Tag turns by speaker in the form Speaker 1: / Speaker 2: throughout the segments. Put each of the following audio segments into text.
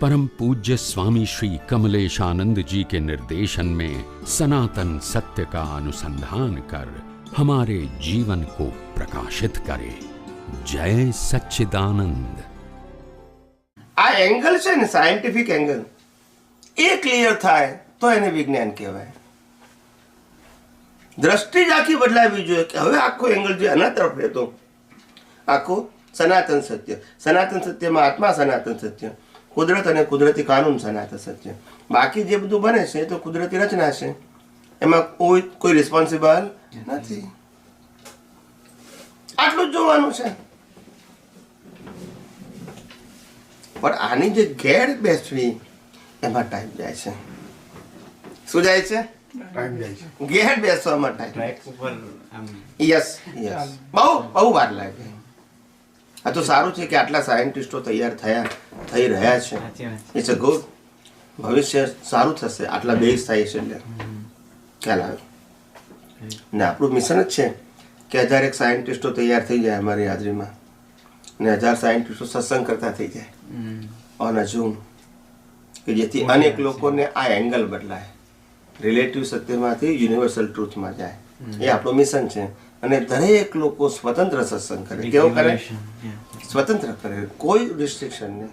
Speaker 1: परम पूज्य स्वामी श्री कमलेशानंद जी के निर्देशन में सनातन सत्य का अनुसंधान कर हमारे जीवन को प्रकाशित करे जय सच्चिदानंद
Speaker 2: આ એંગલ છે ને સાયન્ટિફિક એંગલ એ ક્લિયર થાય તો એને વિજ્ઞાન કહેવાય દ્રષ્ટિ જ આખી બદલાવી જોઈએ કે હવે આખો એંગલ જે આના તરફ રહેતો આખું સનાતન સત્ય સનાતન સત્યમાં આત્મા સનાતન સત્ય કુદરત અને કુદરતી કાનૂન સનાતન સત્ય. બાકી જે બધું બને છે એ તો કુદરતી રચના છે. એમાં કોઈ કોઈ રિસ્પોન્સિબલ નથી. આટલું જ જોવાનું છે. પણ આની જે ઘેર બેસવી એમાં ટાઈમ જાય છે. શું જાય છે?
Speaker 3: ગેર
Speaker 2: ઘેર બેસવામાં ટાઈમ યસ યસ બહુ બહુ વાર લાગે. આ તો સારું છે કે આટલા સાયન્ટિસ્ટો તૈયાર થયા થઈ રહ્યા છે. ઇટ્સ અ ગુડ ભવિષ્ય સારું થશે આટલા બેઝ થાય છે એટલે. ખ્યાલ આવે. ને આપણું મિશન જ છે કે હજાર એક સાયન્ટિસ્ટો તૈયાર થઈ જાય અમારી હાજરીમાં. ને હજાર સાયન્ટિસ્ટો સત્સંગ કરતા થઈ જાય. ઓન અ ઝૂમ કે જેથી અનેક લોકોને આ એંગલ બદલાય. રિલેટિવ સત્યમાંથી યુનિવર્સલ ટ્રુથમાં જાય. એ આપણું મિશન છે. અને દરેક લોકો સ્વતંત્ર સત્સંગ કરે. કેવો કરે? સ્વતંત્ર કરે. કોઈ રિસ્ટ્રિક્શન નહીં.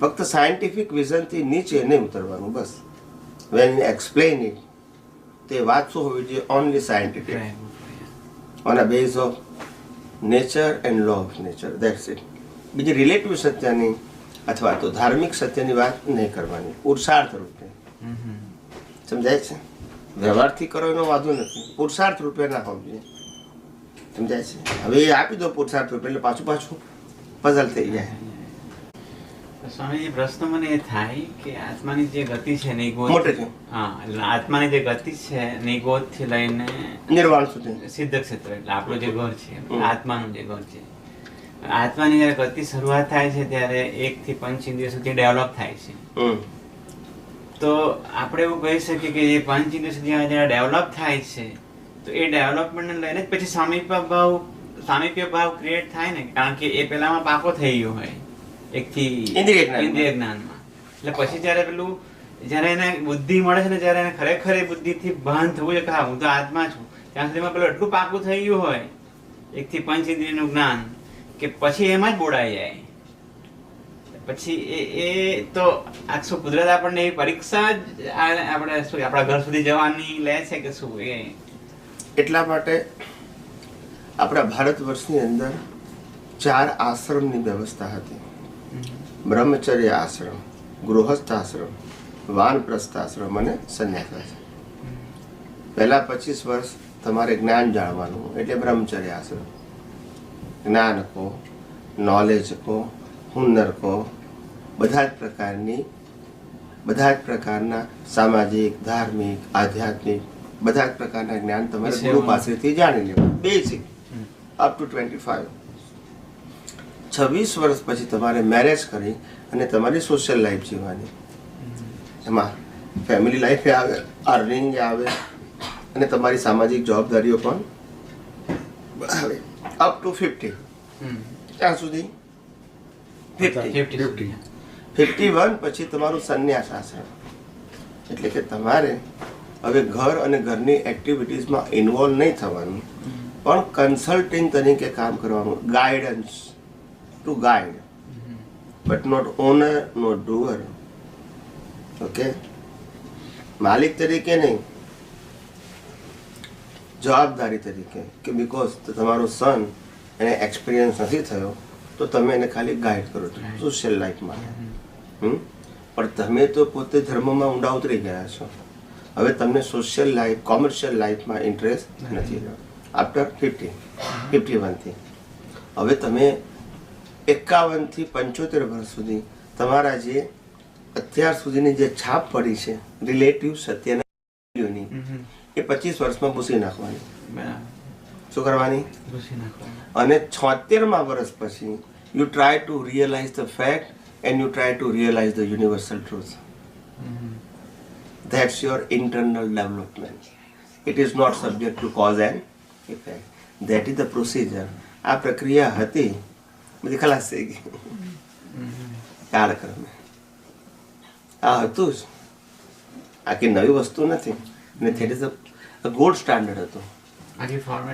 Speaker 2: ફક્ત સાયન્ટિફિક વિઝનથી નીચે નહીં ઉતરવાનું બસ. વેન એક્સપ્લેન ઇટ તે વાત શું હોવી જોઈએ? Only
Speaker 4: scientific
Speaker 2: on a base of nature and law of nature that's it બીજી રિલેટિવ સત્યની અથવા તો ધાર્મિક સત્યની વાત નહીં કરવાની. પુરુષાર્થ રૂપે. સમજાય છે? વ્યવહારથી કરો એનો વાંધો નથી. પુરુષાર્થ રૂપે ના હોવું જોઈએ સમજાય છે? હવે એ આપી દો પુરુષાર્થ રૂપે એટલે પાછું પાછું પઝલ થઈ જાય.
Speaker 4: સ્વામી પ્રશ્ન મને એ થાય કે આત્માની જે ગતિ છે નિગોદ હા આત્માની જે ગતિ છે નિગોદથી લઈને
Speaker 2: નિર્વાણ સુધી.
Speaker 4: સિદ્ધ ક્ષેત્ર એટલે આપણું જે ઘર છે. આત્માનું જે ઘર છે. આત્માની જયારે ગતિ શરૂઆત થાય છે ત્યારે એક થી પંચ ઇન્દ્રિય સુધી ડેવલપ થાય છે. તો આપણે એવું કહી શકીએ કે જે પાંચ ઇન્દ્રિય જ્યાં ડેવલપ થાય છે તો એ ડેવલપમેન્ટને લઈને પછી સામીપ્ય ભાવ સામીપ્ય ભાવ ક્રિએટ થાય ને કારણ કે એ પહેલામાં પાકો થઈ ગયો હોય એકથી.
Speaker 2: ઇન્દ્રિય જ્ઞાનમાં
Speaker 4: એટલે પછી જ્યારે પેલું જ્યારે એને બુદ્ધિ મળે છે ને જ્યારે એને ખરેખર એ બુદ્ધિથી ભાન થવું છે કે હા હું તો આત્મા છું ત્યાં સુધીમાં પેલું એટલું પાકું થઈ ગયું હોય એકથી પંચ ઇન્દ્રિયનું જ્ઞાન કે પછી એમાં જ બોડાઈ જાય પછી એ એ તો આખો કુદરત આપણને એ પરીક્ષા જ આપણે શું આપણા ઘર સુધી જવાની લે છે કે શું એ?
Speaker 2: એટલા માટે આપણા ભારત વર્ષની અંદર ચાર આશ્રમની વ્યવસ્થા હતી. બ્રહ્મચર્ય આશ્રમ ગૃહસ્થ આશ્રમ વાનપ્રસ્થ આશ્રમ અને સંન્યાસ આશ્રમ પહેલા પચીસ વર્ષ તમારે જ્ઞાન જાણવાનું એટલે બ્રહ્મચર્ય આશ્રમ. જ્ઞાન કહો નોલેજ કહો હુનર કહો બધા જ પ્રકારની બધા જ પ્રકારના સામાજિક ધાર્મિક આધ્યાત્મિક બધા જ પ્રકારના જ્ઞાન તમારે ગુરુ પાસેથી જાણી લેવું basic up to twenty five છવ્વીસ વર્ષ પછી તમારે મેરેજ કરી અને તમારી સોશિયલ લાઈફ જીવવાની. એમાં ફેમિલી લાઈફ આવે અર્નિંગ આવે અને તમારી સામાજિક જવાબદારીઓ પણ આવે. અપ ટુ ફિફ્ટી ત્યાં સુધી? ફિફ્ટી
Speaker 3: ફિફ્ટી
Speaker 2: ફિફ્ટી વન પછી તમારું સંન્યાસ આશ્રમ એટલે કે તમારે હવે ઘર અને ઘરની એક્ટિવિટીઝમાં ઇન્વોલ્વ નહીં થવાનું. પણ કન્સલ્ટિંગ તરીકે કામ કરવાનું. Guidance to guide but not owner not doer okay માલિક તરીકે નહીં. જવાબદારી તરીકે. કે બિકોઝ તમારો સન એને એક્સપિરિયન્સ નથી થયો, તો તમે એને ખાલી ગાઈડ કરો છો. સોશિયલ લાઈફમાં હમ પણ તમે તો પોતે ધર્મમાં ઊંડા ઉતરી ગયા છો. હવે તમને સોશિયલ લાઈફ કોમર્શિયલ લાઈફમાં ઇન્ટરેસ્ટ નથી આફ્ટર ફિફ્ટી ફિફ્ટી વનથી હવે તમે એકાવનથી પંચોતેર વર્ષ સુધી તમારા જે અત્યાર સુધીની જે છાપ પડી છે રિલેટિવ સત્યના એ પચીસ વર્ષમાં ભૂસી નાખવાની. શું કરવાની. અને છોતેરમાં વર્ષ પછી you try to realise the fact and you try to realise the universal
Speaker 4: Mm-hmm.
Speaker 2: That's your internal development. It is not subject to cause and effect. That is the procedure. આ પ્રક્રિયા હતી બધી ખલાસ થઈ ગઈ કાળક્રમે આ હતું જ આખી નવી વસ્તુ નથી ને that is a gold standard હતું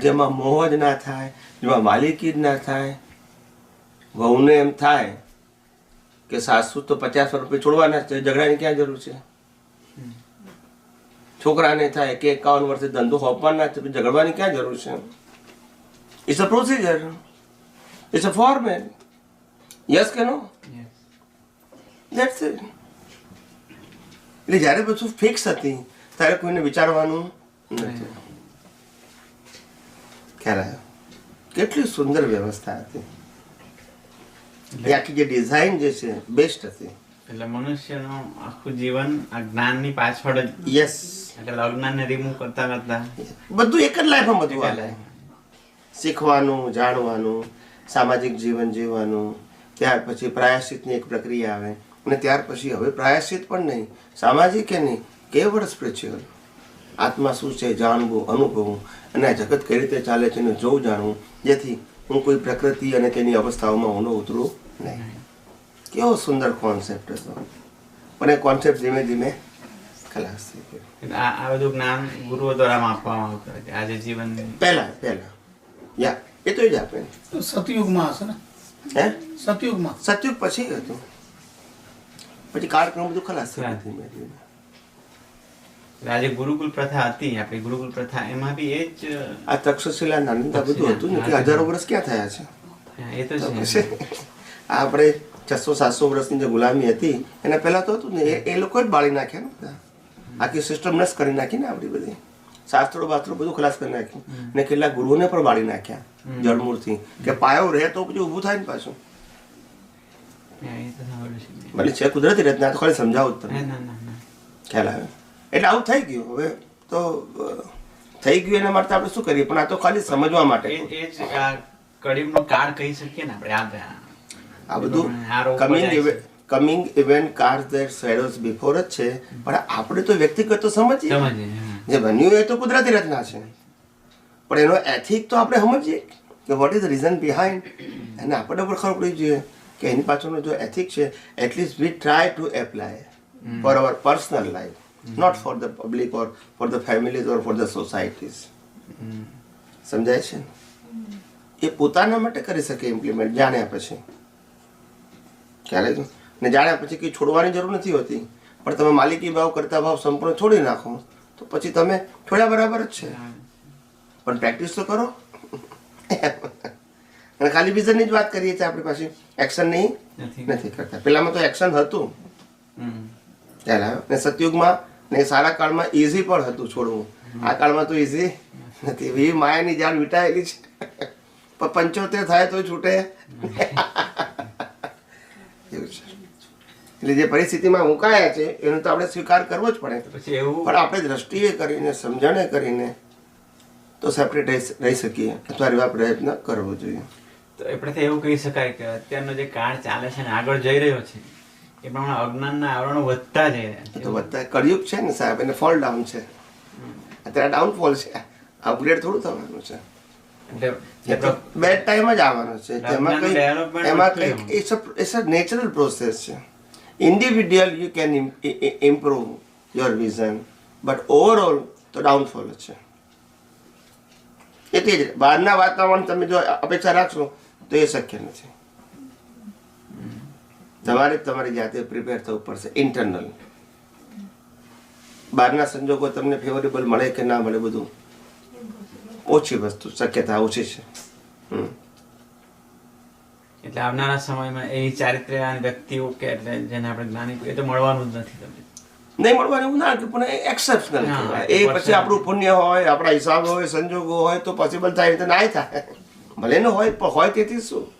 Speaker 2: જેમાં મોહ જ ના થાય જેમાં માલિકી જ ના થાય વહુને એમ થાય કે સાસુ તો પચાસ રૂપિયા છોડવાના છે ઝઘડાની ક્યાં જરૂર છે? છોકરાને થાય કે એકાવન વર્ષે ધંધો હોપવાના છે ઝઘડવાની ક્યાં જરૂર છે? It's a procedure it's a format yes કે નો. દેટ્સ ઇટ એટલે જ્યારે બધું ફિક્સ હતી ત્યારે કોઈને વિચારવાનું નથી. ખ્યાલ આવ્યો? કેટલી સુંદર વ્યવસ્થા હતી. એ આખી જે ડિઝાઇન જે છે બેસ્ટ હતી.
Speaker 4: એટલે મનુષ્યનું આખું જીવન આ જ્ઞાનની પાછળ જ.
Speaker 2: યસ
Speaker 4: એટલે અજ્ઞાનને રિમૂવ કરતા કરતા.
Speaker 2: બધું એક જ લાઈફમાં બધું
Speaker 4: life.
Speaker 2: શીખવાનું જાણવાનું સામાજિક જીવન જીવવાનું ત્યાર પછી પ્રાયશ્ચિતની એક પ્રક્રિયા આવે. અને ત્યાર પછી હવે પ્રાયશ્ચિત પણ નહીં સામાજિક કે નહીં કેવળ સ્પિરિચ્યુઅલ આત્મા શું છે જાણવું અનુભવવું. અને આ જગત કઈ રીતે ચાલે છે એને જોવું જાણવું. જેથી હું કોઈ પ્રકૃતિ અને તેની અવસ્થાઓમાં ઊંડો ઉતરું નહીં કેવો સુંદર કોન્સેપ્ટ હતો પણ એ કોન્સેપ્ટ ધીમે ધીમે ખલાસ થઈ ગયો
Speaker 4: આ આ બધું જ્ઞાન ગુરુઓ દ્વારા આપવામાં આવતું કે આજે જીવન
Speaker 2: પહેલા પહેલા યા એ તો જ આપે
Speaker 3: સતયુગમાં હશે ને
Speaker 2: હે
Speaker 3: સતયુગમાં
Speaker 2: સતયુગ પછી હતું પછી કાળક્રમ બધું ખલાસ થયું. ધીમે ધીમે
Speaker 4: આજે ગુરુકુલ પ્રથા હતી આપણી ગુરુકુલ પ્રથા એમાં બી એ જ
Speaker 2: આ તક્ષશિલા નાનંદા બધું હતું ને કે હજારો વર્ષ ક્યાં થયા છે
Speaker 4: એ તો
Speaker 2: તો
Speaker 4: છે
Speaker 2: આપણે છસો સાતસો વર્ષની જે ગુલામી હતી એના પહેલા તો હતું ને એ લોકો જ બાળી નાખ્યા ને બધા. આખી સિસ્ટમ નસ કરી નાખી ને આપણી બધી. શાસ્ત્રો બાસ્ત્રો બધું ખલાસ કરી નાખ્યું. ને કેટલાક ગુરુઓને પણ બાળી નાખ્યા જળમૂળથી. કે પાયો રહે તો પછી ઊભું થાય ને પાછું. ભલે છે. કુદરતી રચના તો ખાલી સમજાવું જ તમને. ખ્યાલ આવે. એટલે આવું થઈ ગયું. હવે તો થઈ ગયું એના માટે આપણે શું કરીએ? પણ આ તો ખાલી સમજવા માટે.
Speaker 4: આ કાળ કહી શકીએ ને આપણે આ
Speaker 2: આ બધું
Speaker 4: coming
Speaker 2: coming event casts their shadows before જ છે. પણ આપણે તો વ્યક્તિગત તો સમજીએ. જે બન્યું એ તો કુદરતી રચના છે. પણ એનો એથિક તો આપણે સમજીએ કે વોટ ઇઝ રીઝન બિહાઇન્ડ અને આપણને પણ ખબર પડી જોઈએ કે એની પાછળનો જો એથિક છે at least we try to apply for our personal life not for the public or for the families or for the
Speaker 4: societies
Speaker 2: સમજાય છે? એ પોતાના માટે કરી શકે ઇમ્પ્લિમેન્ટ જાણ્યા પછી. આવ્યો? ને જાણ્યા પછી કંઈ છોડવાની જરૂર નથી હોતી. પણ તમે માલિકી ભાવ કરતા ભાવ સંપૂર્ણ છોડી નાખો તો પછી તમે છોડ્યા બરાબર જ છે. પણ પ્રેક્ટિસ તો કરો. અને ખાલી વિઝનની જ વાત કરીએ છીએ આપણી પાસે. એક્શન નહીં?
Speaker 4: નથી.
Speaker 2: કરતા. પેલામાં તો એક્શન હતું. આવ્યો? ને સતયુગમાં ને સારા કાળમાં ઇઝી પણ હતું છોડવું. આ કાળમાં તો ઇઝી નથી. એવી માયાની જાળ વિટાયેલી છે. પણ પંચોતેર થાય તો છૂટે. એવું છે. એટલે જે પરિસ્થિતિમાં મુકાયા છે એનો તો આપણે સ્વીકાર કરવો જ પડે.
Speaker 4: પછી એવું
Speaker 2: પણ આપણે દ્રષ્ટિએ કરીને સમજણે કરીને તો સેપરેટ રહી શકીએ. અથવા એવા પ્રયત્ન કરવો જોઈએ.
Speaker 4: તો આપણે એવું કહી શકાય કે અત્યારનો જે કાળ ચાલે છે ને આગળ જઈ રહ્યો છે એ પ્રમાણે અજ્ઞાનના આવરણો વધતા છે
Speaker 2: તો વધતા કળિયુગ છે ને સાહેબ એને ફોલ ડાઉન છે. અત્યારે ડાઉનફોલ છે. અપગ્રેડ થોડું થવાનું છે. બેડ ટાઈમ જ આવવાનો છે. તેમાં કઈ એમાં
Speaker 4: વધતું
Speaker 2: it's a it's a natural process છે. Individual you can improve your vision but overall તો ડાઉનફોલ છે. એટલે જ બહારના વાતાવરણ તમે જો અપેક્ષા રાખશો તો એ શક્ય નથી. તમારે તમારી જાતે પ્રિપેર થવું પડશે ઇન્ટરનલ બહારના સંજોગો તમને ફેવરેબલ મળે કે ના મળે બધું. ઓછી વસ્તુ શક્યતા ઓછી છે.
Speaker 4: એટલે આવનારા સમયમાં એ ચારિત્ર્યવાન વ્યક્તિઓ કે એટલે જેને આપણે જ્ઞાની એ તો મળવાનું જ નથી તમને.
Speaker 2: નહીં મળવાનું એવું ના પણ એક્સેપ્શનલ
Speaker 4: એ
Speaker 2: પછી આપણું પુણ્ય હોય આપણા હિસાબ હોય સંજોગો હોય તો પોસિબલ થાય તો નાય થાય. ભલે ન હોય પણ હોય તેથી શું?